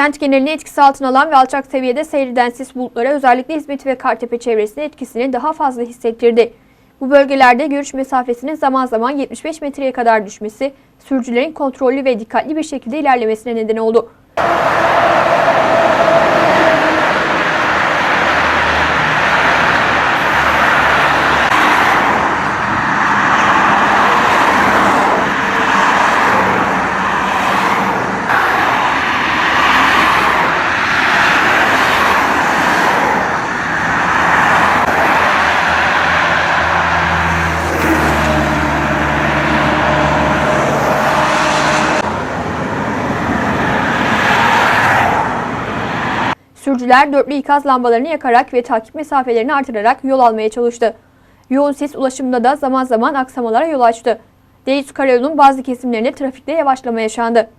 Kent genelini etkisi altına alan ve alçak seviyede seyreden sis bulutları özellikle İzmit ve Kartepe çevresinin etkisini daha fazla hissettirdi. Bu bölgelerde görüş mesafesinin zaman zaman 75 metreye kadar düşmesi, sürücülerin kontrollü ve dikkatli bir şekilde ilerlemesine neden oldu. Sürücüler dörtlü ikaz lambalarını yakarak ve takip mesafelerini artırarak yol almaya çalıştı. Yoğun sis ulaşımda da zaman zaman aksamalara yol açtı. Deniz Karayolu'nun bazı kesimlerinde trafikte yavaşlama yaşandı.